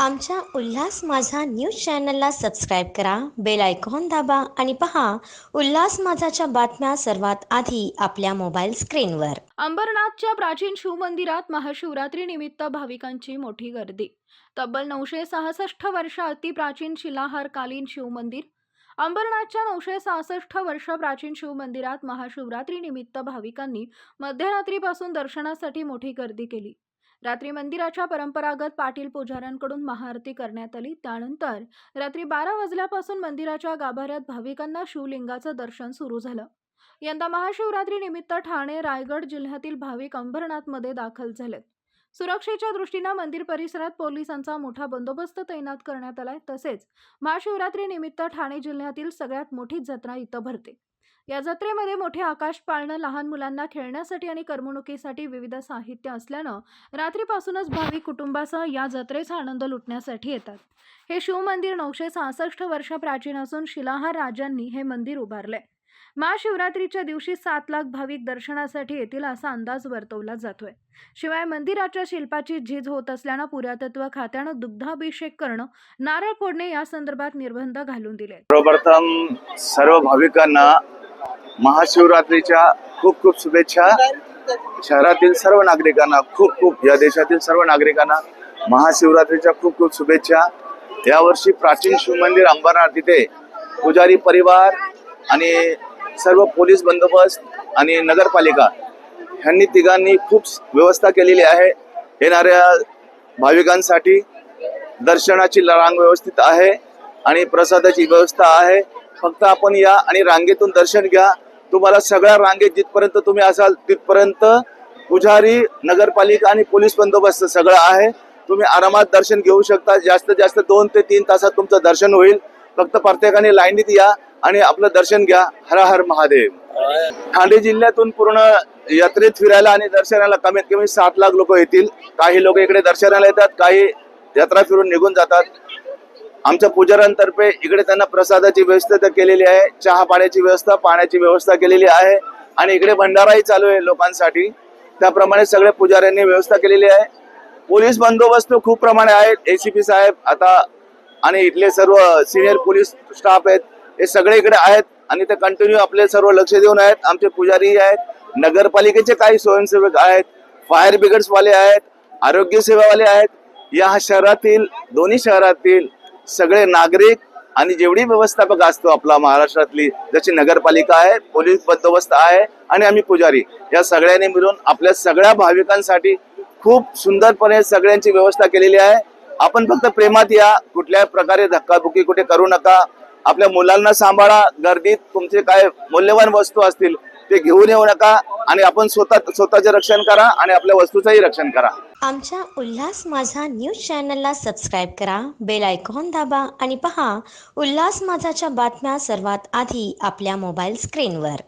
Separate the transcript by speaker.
Speaker 1: आमच्या उल्हास माझा न्यूज चॅनलला सबस्क्राईब करा बेल आयकॉन दाबा आणि पहा उल्हास माझाच्या बातम्या सर्वात आधी आपल्या मोबाईल स्क्रीनवर.
Speaker 2: अंबरनाथच्या प्राचीन शिवमंदिरात महाशिवरात्री निमित्त भाविकांची मोठी गर्दी. तब्बल नऊशे सहासष्ट वर्ष अतिप्राचीन शिलाहारकालीन शिवमंदिर अंबरनाथच्या नऊशे सहासष्ट वर्ष प्राचीन शिवमंदिरात महाशिवरात्री निमित्त भाविकांनी मध्यरात्रीपासून दर्शनासाठी मोठी गर्दी केली. रात्री मंदिराच्या परंपरागत पाटील पुजाऱ्यांकडून महाआरती करण्यात आली. त्यानंतर रात्री बारा वाजल्यापासून मंदिराच्या गाभाऱ्यात भाविकांना शिवलिंगाचं दर्शन सुरू झालं. यंदा महाशिवरात्री निमित्त ठाणे रायगड जिल्ह्यातील भाविक अंबरनाथमध्ये दाखल झालेत. सुरक्षेच्या दृष्टीनं मंदिर परिसरात पोलिसांचा मोठा बंदोबस्त तैनात करण्यात आलाय. तसेच महाशिवरात्रीनिमित्त ठाणे जिल्ह्यातील सगळ्यात मोठी जत्रा इथं भरते. या जत्रेमध्ये मोठे आकाश पाळणं लहान मुलांना खेळण्यासाठी आणि करमणुकीसाठी विविध साहित्य असल्यानं रात्रीपासूनच भाविक कुटुंबासह या जत्रेचा आनंद लुटण्यासाठी येतात. हे शिवमंदिर नऊशे सहासष्ट वर्ष प्राचीन असून शिलाहार राजांनी हे मंदिर उभारलंय महाशिवरात्रीच्या दिवशी सात लाख भाविक दर्शनासाठी येतील असा अंदाज वर्तवला जातोय. शिवाय मंदिराच्या शिल्पाची झीज होत असल्यानं पुरातत्व खात्यानं दुग्धाभिषेक करणं नारळ फोडणे या संदर्भात निर्बंध घालून दिले
Speaker 3: सर्व भाविकांना महाशिवरात्रीच्या खूप खूप शुभेच्छा. शहरातील सर्व नागरिकांना खूप खूप या देशातील सर्व नागरिकांना महाशिवरात्रीच्या खूप खूप शुभेच्छा. यावर्षी प्राचीन शिवमंदिर अंबरनाथ तिथे पुजारी परिवार आणि सर्व पोलीस बंदोबस्त आणि नगरपालिका ह्यांनी तिघांनी खूप व्यवस्था केलेली आहे. येणाऱ्या भाविकांसाठी दर्शनाची रांग व्यवस्थित आहे आणि प्रसादाची व्यवस्था आहे. फक्त आपण या आणि रांगेतून दर्शन घ्या. तुम्हाला सगळ्या रांगेत जिथपर्यंत तुम्ही असाल तिथपर्यंत पुजारी नगरपालिका आणि पोलीस बंदोबस्त सगळं आहे. तुम्ही आरामात दर्शन घेऊ शकता. जास्तीत जास्त दोन ते तीन तासात तुमचं दर्शन होईल. फक्त प्रत्येकाने लाईनीत या आणि आपलं दर्शन घ्या. हर हर महादेव. ठाणे जिल्ह्यातून पूर्ण यात्रेत फिरायला आणि दर्शनाला कमीत कमी सात लाख लोक येतील. काही लोक इकडे दर्शनाला येतात काही यात्रा फिरून निघून जातात. आमच्या पुजाऱ्यांतर्फे इकडे त्यांना प्रसादाची व्यवस्था तर केलेली आहे. चहा पाण्याची व्यवस्था पाण्याची व्यवस्था केलेली आहे. आणि इकडे भंडाराही चालू आहे लोकांसाठी. त्याप्रमाणे सगळ्या पुजाऱ्यांनी व्यवस्था केलेली आहे. पोलीस बंदोबस्त खूप प्रमाणे आहेत. एसीपी साहेब आता आणि इथले सर्व सिनियर पोलीस स्टाफ आहेत हे सगळे इकडे आहेत. आणि ते कंटिन्यू आपले सर्व लक्ष देऊन आहेत. आमचे पुजारी आहेत. नगरपालिकेचे काही स्वयंसेवक आहेत. फायर ब्रिगेड्सवाले आहेत. आरोग्य सेवावाले आहेत. या शहरातील दोन्ही शहरातील सगळे नागरिक आणि जेवढी व्यवस्थापक असतो आपला महाराष्ट्रातली जशी नगरपालिका आहे पोलीस बंदोबस्त आहे आणि आम्ही पुजारी या सगळ्यांनी मिळून आपल्या सगळ्या भाविकांसाठी खूप सुंदरपणे सगळ्यांची व्यवस्था केलेली आहे. आपण फक्त प्रेमात या कुठल्याही प्रकारे धक्काबुक्की कुठे करू नका. आपल्या मुलांना सांभाळा गर्दीत तुमचे काय मूल्यवान वस्तू असतील ते घेऊन येऊ नका आणि आपण स्वतः स्वतःचे रक्षण करा आणि आपल्या वस्तूचंही रक्षण करा.
Speaker 1: आमच्या उल्हास माझा न्यूज चॅनलला सबस्क्राईब करा बेल आयकॉन दाबा आणि पहा उल्हास माझाच्या बातम्या सर्वात आधी आपल्या मोबाईल स्क्रीनवर.